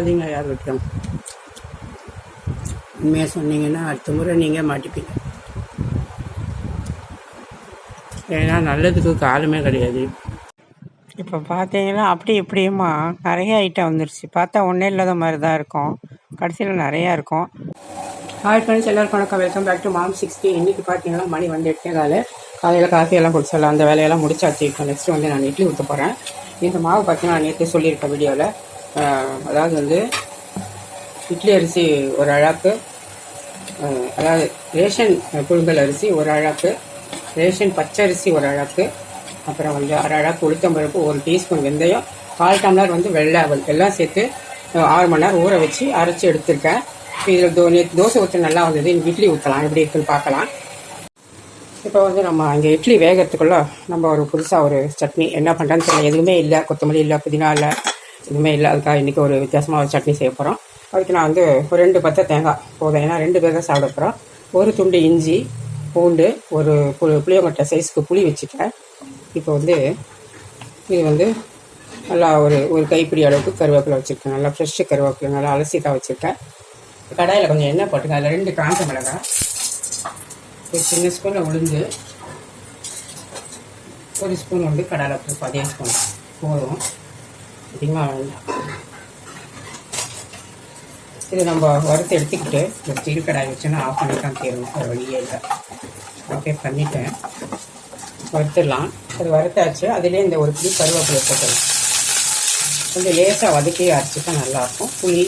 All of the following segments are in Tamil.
அதிக யாருக்கிட்டும் உண்மையாக சொன்னீங்கன்னா அடுத்த முறை நீங்கள் மாட்டிப்பீங்க. ஏன்னா நல்லதுக்கு காலமே கிடையாது. இப்போ பார்த்தீங்கன்னா அப்படி இப்படியுமா நிறைய ஐட்டம் வந்துருச்சு. பார்த்தா ஒன்றே இல்லாத மாதிரி தான் இருக்கும். கடைசியில் நிறையா இருக்கும். ஹாய் ஃப்ரெண்ட்ஸ் எல்லாருக்கும் வணக்கம். Welcome back to mom sixty இன்றைக்கி பார்த்தீங்கன்னா மணி வந்து எட்டே காலை. காலையில் காஃபி எல்லாம் குடிச்சிடலாம் அந்த வேலையெல்லாம் முடிச்சாச்சு இப்போ நெக்ஸ்ட்டு வந்து நான் இட்லி ஊற்ற போகிறேன் இந்த மாவு பார்த்தீங்கன்னா நேற்று சொல்லியிருக்கேன் வீடியோவில் அதாவது வந்து இட்லி அரிசி ஒரு அழாக்கு அதாவது ரேஷன் புழுங்கல் அரிசி ஒரு அழாக்கு ரேஷன் பச்சை அரிசி ஒரு அழாக்கு அப்புறம் வந்து அரை அழாக்கு உளுத்தம்பருப்பு ஒரு டீஸ்பூன் வெந்தயம் கால் டம்ளர் வந்து வெள்ளை அவல் எல்லாம் சேர்த்து ஆறு மணி நேரம் ஊற வச்சு அரைச்சி எடுத்திருக்கேன். இப்போ இதில் தோ நேற்று தோசை ஊற்ற நல்லா வந்தது இன்னைக்கு இட்லி ஊற்றலாம் எப்படி இருக்குன்னு பார்க்கலாம். இப்போ வந்து நம்ம அங்கே இட்லி வேகிறதுக்குள்ளே நம்ம ஒரு புதுசாக ஒரு சட்னி என்ன பண்ணுறேன்னு தெரியல எதுவுமே இல்லை கொத்தமல்லி இல்லை புதினா இல்லை எதுவுமே இல்லை அதுக்காக இன்றைக்கி ஒரு வித்தியாசமாக ஒரு சட்னி செய்ய போகிறோம் அதுக்கு நான் வந்து ஒரு ரெண்டு பத்தை தேங்காய் போதும். ஏன்னா ரெண்டு பேர் தான் சாப்பிட போகிறோம் ஒரு துண்டு இஞ்சி பூண்டு ஒரு புளி புளியங்கொட்டை சைஸ்க்கு புளி வச்சுட்டேன். இப்போ வந்து இது வந்து நல்லா ஒரு ஒரு கைப்பிடி அளவுக்கு கருவேப்பிலை வச்சுருக்கேன். நல்லா ஃப்ரெஷ்ஷு கருவேப்பிலை நல்லா அலசி தான் வச்சுருக்கேன். கடாயில் கொஞ்சம் எண்ணெய் போட்டுங்க அதில் ரெண்டு காஞ்ச மிளகாய் ஒரு சின்ன ஸ்பூனில் உளுந்து ஒரு ஸ்பூன் வந்து கடாயில் போட்டு அதே ஸ்பூன் போதும். அதிகமாக வேண்டாம் இது நம்ம வறுத்து எடுத்துக்கிட்டு ஒரு ஸ்டீல் கடாய் வச்சுன்னா ஆஃப் பண்ணி தான் தீரணும் ஒரு வழியே இல்லை. ஓகே பண்ணிட்டேன். வறுத்துடலாம். அது வறுத்தாச்சு. அதிலே இந்த ஒரு புளி கருவேப்பிலை போட்டுடலாம். கொஞ்சம் லேசாக வதக்கி அரைச்சிட்டா நல்லாயிருக்கும். புளி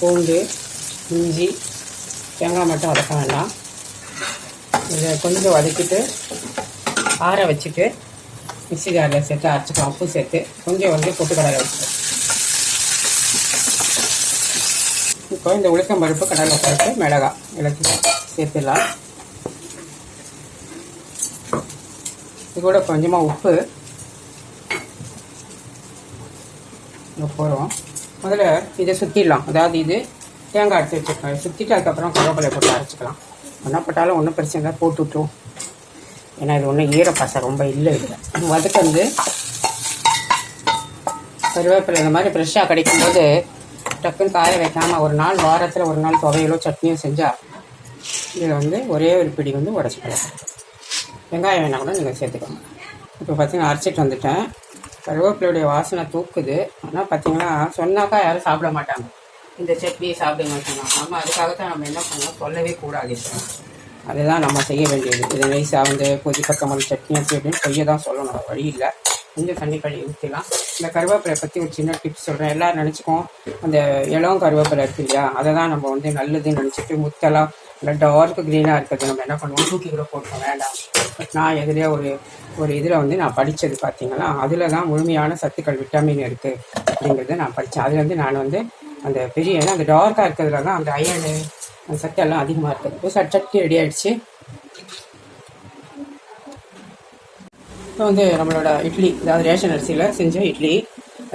பூண்டு இஞ்சி தேங்காய் மட்டும் வதக்க வேண்டாம். இதை கொஞ்சம் வதக்கிட்டு ஆற வச்சுட்டு மிக்ஸி ஜாரில் சேர்த்து அரைச்சிக்கலாம் உப்பு சேர்த்து கொஞ்சம் வந்து பொட்டுக்கடலை வச்சுட்டு இப்போ இந்த உளுத்தம் பருப்பு கடலை பருப்பு மிளகாய் எல்லாத்தையும் சேர்த்துடலாம். இது கூட கொஞ்சமாக உப்பு. இங்கே போகிறோம் முதல்ல இதை சுற்றிடலாம் அதாவது இது தேங்காய் எடுத்து வச்சுருக்கோம். சுற்றிட்டு அதுக்கப்புறம் கருவேப்பிலை போட்டு அரைச்சிக்கலாம். ஒன்றா போட்டாலும் ஒன்றும் பிரச்சனை இல்லை. போட்டு விட்டுருவோம். ஏன்னா இது ஒன்றும் ஈரப்பசை ரொம்ப இல்லை இதில் அதுக்கு வந்து கருவேப்பிலை இந்த மாதிரி ஃப்ரெஷ்ஷாக கிடைக்கும்போது டக்குன்னு காய வைக்காமல் ஒரு நாள் வாரத்தில் ஒரு நாள் துவையலோ சட்னியோ செஞ்சால் இதில் வந்து ஒரே ஒரு பிடி வந்து உடச்சிக்கலாம். வெங்காயம் வேணால் கூட நீங்கள் சேர்த்துக்கோங்க. இப்போ பார்த்தீங்கன்னா அரைச்சிட்டு வந்துட்டேன். கருவேப்பிலையுடைய வாசனை தூக்குது. ஆனால் பார்த்தீங்கன்னா சொன்னாக்கா யாரும் சாப்பிட மாட்டாங்க. இந்த சட்னியை சாப்பிடுங்க சொன்னாங்க. நம்ம அதுக்காக தான் நம்ம என்ன பண்ணோம் சொல்லவே கூடாது அதுதான் நம்ம செய்ய வேண்டியது. இது நைஸாக வந்து கொதி கொத்தமல்லி சட்னி அப்படி அப்படின்னு செய்ய தான் சொல்லணும். வழி இல்லை. கொஞ்சம் தண்ணி கழுவி ஊற்றிலாம் இந்த கருவேப்பிலை பற்றி ஒரு சின்ன டிப்ஸ் சொல்கிறேன் எல்லோரும் நினச்சிக்கோம் அந்த இளம் கருவேப்பிலை இருக்கு இல்லையா? அதை தான் நம்ம வந்து நல்லதுன்னு நினச்சிட்டு முத்தெல்லாம் நல்லா டார்க் க்ரீனாக இருக்கிறது. நம்ம என்ன பண்ணுவோம்? தூக்கி கூட போட்டோம் வேண்டாம். பட் நான் எதுலேயே ஒரு ஒரு இதில் வந்து நான் படித்தது பார்த்தீங்கன்னா அதில் தான் முழுமையான சத்துக்கள் விட்டமின் இருக்குது அப்படிங்கிறத நான் படித்தேன் அதுலேருந்து நான் வந்து அந்த பெரிய அந்த டார்க்காக இருக்கிறதுல தான் அந்த அயனு அந்த சக்தி எல்லாம் அதிகமாக இருக்குது இப்போ சட் சட்னி ரெடி ஆயிடுச்சு. இப்போ வந்து நம்மளோட இட்லி அதாவது ரேஷன் அரிசியில் செஞ்ச இட்லி.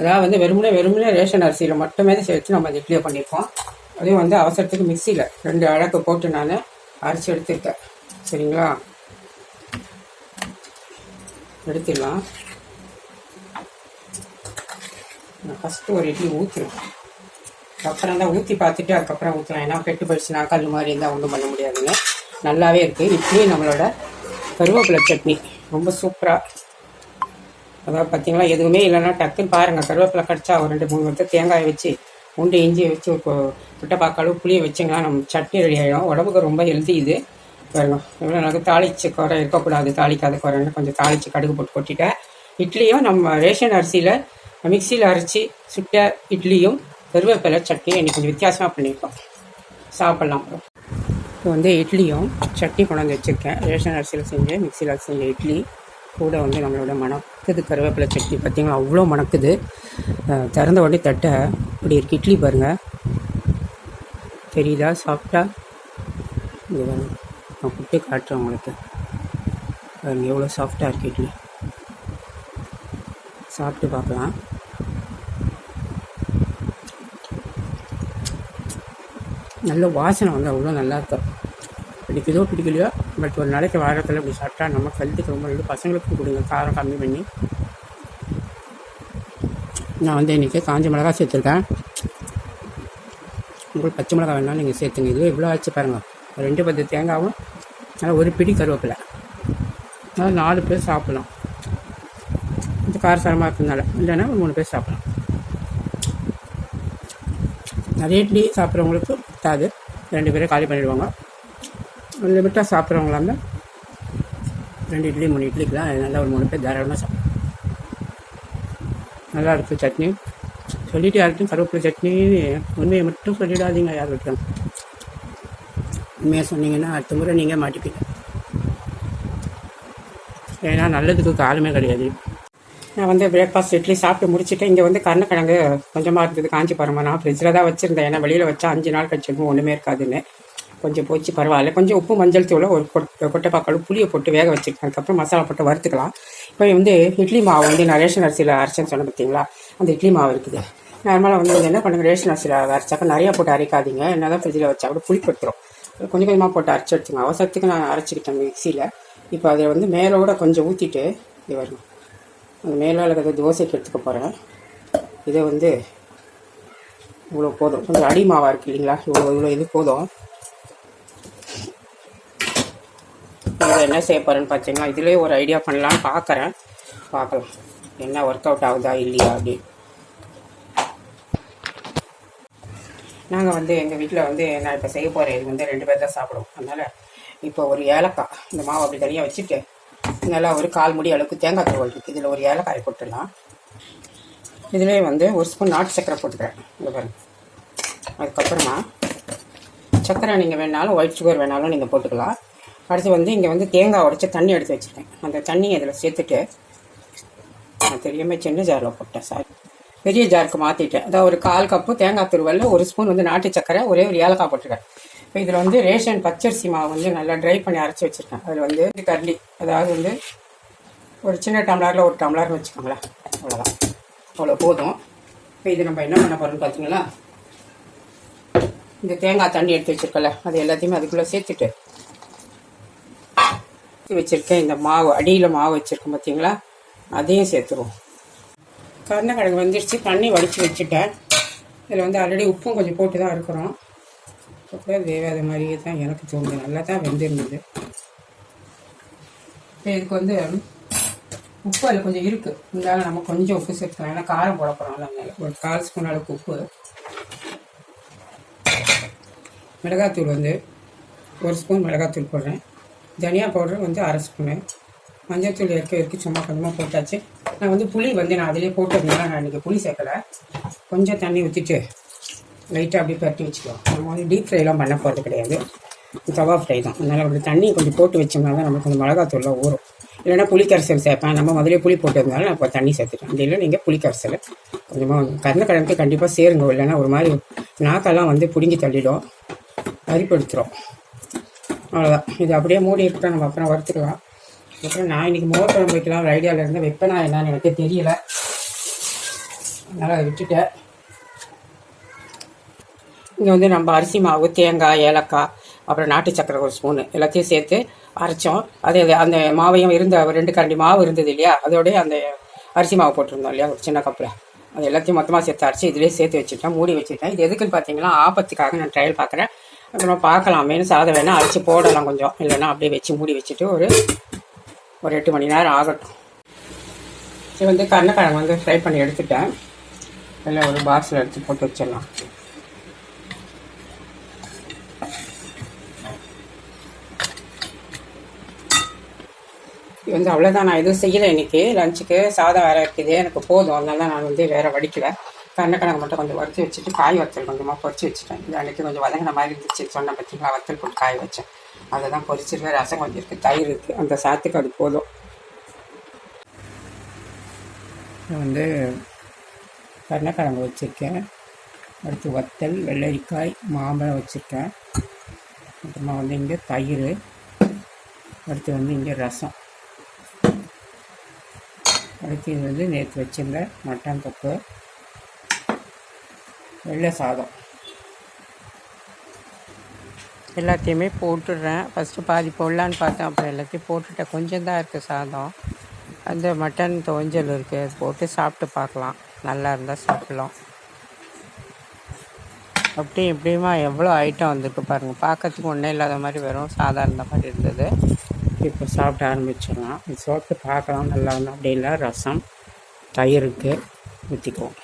அதாவது வந்து வெறுமனே வெறுமனே ரேஷன் அரிசியில் மட்டுமே சேர்த்து நம்ம அந்த இட்லியை பண்ணியிருப்போம் அதையும் வந்து அவசரத்துக்கு மிக்சியில் ரெண்டு அழகு போட்டு நான் அரைச்சி எடுத்துருக்கேன் சரிங்களா? எடுத்துடலாம். நான் ஃபஸ்ட்டு ஒரு இட்லி ஊற்றுறேன் அப்புறம் தான் ஊற்றி பார்த்துட்டு அதுக்கப்புறம் ஊற்றலாம் ஏன்னா கெட்டு போயிடுச்சுனா கல் மாதிரி இருந்தால் ஒன்றும் பண்ண முடியாதுங்க. நல்லாவே இருக்குது இட்லி நம்மளோட கருவேப்பிலை சட்னி. ரொம்ப சூப்பராக அதாவது பார்த்தீங்களா எதுவுமே இல்லைன்னா டக்குன்னு பாருங்கள் கருவேப்பிலை கடிச்சா ஒரு ரெண்டு மூணு வருஷம் தேங்காய் வச்சு உண்டு இஞ்சி வச்சு புட்டைப்பாக்காலும் புளியை வச்சிங்கன்னா நம்ம சட்னி ரெடி ஆகிடும் உடம்புக்கு ரொம்ப ஹெல்த்தி இது. பாருங்க. எவ்வளோ எனக்கு தாளிச்சு குறை இருக்கக்கூடாது. தாளிக்காத குறைன்னு கொஞ்சம் தாளிச்சு கடுகு போட்டு கொட்டிட்டேன். இட்லியும் நம்ம ரேஷன் அரிசியில் மிக்சியில் அரைச்சி சுட்ட இட்லியும் கருவேப்பிலை சட்னி இன்னைக்கு கொஞ்சம் வித்தியாசமாக பண்ணியிருக்கோம் சாப்பிட்லாம். இப்போ வந்து இட்லியும் சட்னி கொண்டாந்து வச்சுருக்கேன். ரேஷன் அரிசியில் செஞ்ச மிக்சியில் செஞ்ச இட்லி. கூட வந்து நம்மளோட மணக்குது கருவேப்பிலை சட்னி. பார்த்தீங்களா அவ்வளோ மணக்குது. திறந்த உடனே தட்டை இப்படி இருக்கு. இட்லி பாருங்கள் தெரியுதா? சாப்பிட்டா? இது நான் கூப்பிட்டு காட்டுறேன் உங்களுக்கு. எவ்வளோ சாஃப்டாக இருக்குது இட்லி. சாப்பிட்டு பார்க்கலாம். நல்ல வாசனை வந்து அவ்வளோ நல்லா இருக்கும். பிடிக்குதோ பிடிக்கலையோ பட் ஒரு நாளைக்கு வாரத்தில் இப்படி சாப்பிட்டா நம்ம ஹெல்த்துக்கு ரொம்ப நல்லது. பசங்களுக்கும் கொடுங்க காரம் கம்மி பண்ணி. நான் வந்து இன்றைக்கி காஞ்ச மிளகா சேர்த்துருக்கேன். உங்களுக்கு பச்சை மிளகா வேணாலும் நீங்கள் சேர்த்துங்க. இதுவே இவ்வளோ ஆச்சு பாருங்கள் ரெண்டு பத்து தேங்காவும் நல்லா ஒரு பிடி கருவேப்பிலை. அதனால் நாலு பேர் சாப்பிட்லாம். இது காரசாரமாக இருக்கிறதுனால. இல்லைன்னா ஒரு மூணு பேர் சாப்பிட்லாம். நிறைய இட்லி சாப்பிட்றவங்களுக்கு பத்தாது. ரெண்டு பேரும் காலி பண்ணிடுவாங்க. லிமிட்டாக சாப்பிட்றவங்களா இருந்தால் ரெண்டு இட்லி மூணு இட்லிக்கெலாம் நல்லா ஒரு மூணு பேர் தாராளமாக சாப்பிடலாம். நல்லா இருக்குது சட்னி. சொல்லிட்டு யார்கிட்டையும் கருவேப்பிலை சட்னி உண்மையை மட்டும் சொல்லிடாதீங்க யார்கிட்டையும் உண்மையாக சொன்னீங்கன்னா அடுத்த முறை நீங்கள் மாட்டிப்பீங்க. ஏன்னா நல்லதுக்கு காலமே கிடையாது. நான் வந்து பிரேக்ஃபாஸ்ட் இட்லி சாப்பிட்டு முடிச்சுட்டு இங்கே வந்து கருணக்கிழங்கு கொஞ்சமாக இருந்தது. காஞ்சி பரமா நான் ஃப்ரிட்ஜில் தான் வச்சுருந்தேன். ஏன்னா வெளியில் வச்சா அஞ்சு நாள் கழிச்சிருக்கும் ஒன்றுமே இருக்காதுன்னு. கொஞ்சம் போச்சு பரவாயில்ல. கொஞ்சம் உப்பு மஞ்சள் தூளை ஒரு கொட்டை கொட்டைப்பாக்கள் புளியை போட்டு வேக வச்சுருக்கேன் அதுக்கப்புறம் மசாலா போட்டு வறுத்துக்கலாம். இப்போ வந்து இட்லி மாவு வந்து நான் ரேஷன் அரிசியில் அரைச்சேன்னு சொன்னேன் பார்த்தீங்களா? அந்த இட்லி மாவு இருக்குது. நார்மலாக வந்து என்ன பண்ணுங்க ரேஷன் அரிசியில் அரைச்சாக்கா நிறையா போட்டு அரைக்காதீங்க. என்ன தான் ஃப்ரிட்ஜில் வச்சா கூட புளி கொடுத்துரும் கொஞ்சம் கொஞ்சமாக போட்டு அரைச்சி எடுத்துங்க அவசரத்துக்கு நான் அரைச்சிக்கிட்டேன் மிக்சியில். இப்போ அதை வந்து மேலோட கொஞ்சம் ஊற்றிட்டு இது வரும் மேலால் மேலே தோசைக்கு எடுத்துக்க போகிறேன் இதை வந்து இவ்வளோ போதும். கொஞ்சம் அடி மாவாக இருக்குது இல்லைங்களா? இவ்வளோ இவ்வளோ இது போதும். இதை என்ன செய்ய போகிறேன்னு பார்த்தீங்கன்னா இதுலேயே ஒரு ஐடியா பண்ணலான்னு பார்க்குறேன் பார்க்கலாம் என்ன ஒர்க் அவுட் ஆகுதா இல்லையா அப்படின்னு நாங்கள் வந்து எங்கள் வீட்டில் வந்து நான் இப்போ செய்ய போகிறேன் இது வந்து ரெண்டு பேர் தான் சாப்பிடுவோம். அதனால் இப்போ ஒரு ஏலக்காய் இந்த மாவு அப்படி தனியாக வச்சுட்டு நல்லா ஒரு கால் முடி அளவுக்கு தேங்காய் துருவல் இருக்குது இதில் ஒரு ஏலக்காய் போட்டுடலாம். இதுலேயே வந்து ஒரு ஸ்பூன் நாட்டு சக்கரை போட்டுக்கிறேன். இங்கே பாருங்க. அதுக்கப்புறமா சர்க்கரை நீங்கள் வேணாலும் ஒயிட் சுகர் வேணாலும் நீங்கள் போட்டுக்கலாம். அடுத்து வந்து இங்கே வந்து தேங்காய் உடைச்சி தண்ணி எடுத்து வச்சுருக்கேன். அந்த தண்ணியை இதில் சேர்த்துட்டு நான் தெரியாமல் சின்ன ஜாரில் போட்டேன் சாரி பெரிய ஜாருக்கு மாற்றிட்டேன் அதாவது ஒரு கால் கப்பு தேங்காய் துருவலில் ஒரு ஸ்பூன் வந்து நாட்டு சர்க்கரை ஒரே ஒரு ஏலக்காய் போட்டுருக்கேன் இப்போ இதில் வந்து ரேஷன் பச்சரிசி மாவு வந்து நல்லா ட்ரை பண்ணி அரைச்சி வச்சுருக்கேன். அதில் வந்து கரண்டி அதாவது வந்து ஒரு சின்ன டம்ளரில் ஒரு டம்ளர்னு வச்சுக்கோங்களேன். அவ்வளோதான் அவ்வளோ போதும். இப்போ இது நம்ம என்ன பண்ண போகிறோம்னு பார்த்தீங்களா இந்த தேங்காய் தண்ணி எடுத்து வச்சுருக்கல அது எல்லாத்தையுமே அதுக்குள்ளே சேர்த்துட்டு வச்சுருக்கேன். இந்த மாவு அடியில் மாவு வச்சுருக்கேன் பார்த்தீங்களா அதையும் சேர்த்துருவோம். கருணக்கிழங்கு வந்துடுச்சு தண்ணி வடித்து வச்சுட்டேன். இதில் வந்து ஆல்ரெடி உப்பும் கொஞ்சம் போட்டு தான் இருக்கிறோம். இப்போ வேகாத மாதிரியே தான் எனக்கு தோணுது. நல்லா தான் வெந்திருந்தது. இப்போ இதுக்கு வந்து உப்பு அதில் கொஞ்சம் இருக்குது இருந்தாலும் நம்ம கொஞ்சம் உப்பு சேர்த்துக்கலாம் ஏன்னா காரம் போட போகிறோம்ல அதனால. ஒரு கால் ஸ்பூன் அளவுக்கு உப்பு. மிளகாத்தூள் வந்து ஒரு ஸ்பூன் மிளகாத்தூள் போடுறேன். தனியா பவுடர் வந்து அரை ஸ்பூனு. மஞ்சத்தூள் இருக்க இருக்கு சும்மா கொஞ்சமாக போட்டாச்சு. நான் வந்து புளி வந்து நான் அதிலே போட்டிருந்தேன் நான் இன்றைக்கி புளி சேர்க்கலை. கொஞ்சம் தண்ணி ஊற்றிட்டு லைட்டாக அப்படியே பரட்டி வச்சுக்கலாம். நம்ம வந்து டீப் ஃப்ரைலாம் பண்ண போகிறது கிடையாது. தவா ஃப்ரை தான். அதனால் அப்படி தண்ணி கொஞ்சம் போட்டு வச்சோம்னா தான் நமக்கு கொஞ்சம் மிளகாத்தூள்லாம் ஊறும். இல்லைன்னா புளிக்கரைசல் சேர்ப்பேன். நம்ம முதலே புளி போட்டதுனால நான் இப்போ தண்ணி சேர்த்துட்டேன். அப்படி இல்லை நீங்கள் புளிக்கரைசல் கொஞ்சமாக கருணக்கிழங்கு கண்டிப்பாக சேருங்க. இல்லைன்னா ஒரு மாதிரி நாக்கெல்லாம் வந்து பிடுங்கி தள்ளிடும். அரிப்படுத்துகிறோம் அவ்வளோதான் இது அப்படியே மூடி இருக்கட்டும் நம்ம அப்புறம் வறுத்துக்கலாம். அப்புறம் நான் இன்னைக்கு மோர் குழம்பு வைக்கலாம் ஒரு ஐடியாவில் இருந்தேன் வைப்பேனா என்னன்னு எனக்கு தெரியல. அதனால் அதை விட்டுட்டேன். இங்கே வந்து நம்ம அரிசி மாவு தேங்காய் ஏலக்காய் அப்புறம் நாட்டு சக்கரை ஒரு ஸ்பூனு எல்லாத்தையும் சேர்த்து அரைச்சோம். அதே அந்த மாவையும் இருந்த ரெண்டு கரண்டி மாவு இருந்தது இல்லையா? அதோடய அந்த அரிசி மாவு போட்டிருந்தோம் இல்லையா? ஒரு சின்ன கப்பில். அது எல்லாத்தையும் மொத்தமாக சேர்த்து அரைச்சி இதிலே சேர்த்து வச்சுட்டேன் மூடி வச்சுட்டேன். இது எதுக்குன்னு பார்த்தீங்கன்னா ஆபத்துக்காக நான் ட்ரையல் பார்க்குறேன் அப்புறம் பார்க்கலாமேனு சாதம் வேணால் அரைச்சி போடலாம் கொஞ்சம். இல்லைன்னா அப்படியே வச்சு மூடி வச்சுட்டு ஒரு ஒரு எட்டு மணி நேரம் ஆகட்டும். இது வந்து கருணக்கிழங்கு வந்து ஃப்ரை பண்ணி எடுத்துட்டேன். இல்லை ஒரு பாக்ஸில் எடுத்து போட்டு வச்சிடலாம். இது வந்து அவ்வளோதான் நான் எதுவும் செய்யலை இன்னைக்கு. லஞ்சுக்கு சாதம் வேறு இருக்குது. எனக்கு போதும். அதனால நான் வந்து வேறு வடிக்கல. கருணக்கிழங்கு மட்டும் கொஞ்சம் வறுத்து வச்சுட்டு காய் வத்தல் கொஞ்சமாக பொரிச்சு வச்சுட்டேன். இது அன்றைக்கி கொஞ்சம் வதங்கின மாதிரி இருந்துச்சு. சொன்ன பார்த்தீங்களா வத்தல் போட்டு காய வச்சேன். அதை தான் பொரிச்சிருக்கேன் ரசம் கொஞ்சம் இருக்குது தயிர் இருக்குது அந்த சாத்துக்கு அது போதும். நான் வந்து கருணக்கிழங்கு வச்சுருக்கேன். அடுத்து வத்தல் வெள்ளரிக்காய் மாம்பழம் வச்சுருக்கேன். அப்புறமா வந்து இங்கே தயிர். அடுத்து வந்து இங்கே ரசம். அடுத்து இது வந்து நேற்று வச்சுருந்த மட்டன் தொக்கு. வெள்ளை சாதம். எல்லாத்தையுமே போட்டுடுறேன். ஃபஸ்ட்டு பாதி போடலான்னு பார்த்தேன். அப்புறம் எல்லாத்தையும் போட்டுட்டேன். கொஞ்சம் தான் இருக்குது சாதம். அந்த மட்டன் துவஞ்சல் இருக்குது அது போட்டு சாப்பிட்டு பார்க்கலாம். நல்லா இருந்தால் சாப்பிட்லாம். அப்படியும் இப்படியுமா எவ்வளோ ஐட்டம் வந்திருக்கு பாருங்கள் பார்க்கறதுக்கு ஒன்றும் இல்லாத மாதிரி வெறும் சாதாரண மாதிரி இருந்தது. இப்போ சாப்பிட ஆரம்பிச்சிடலாம். சோற்று சாப்பிட்டு பார்க்கலாம் நல்லா இருந்தால் அப்படி இல்லை ரசம் தயிருக்கு ஊற்றிக்குவோம்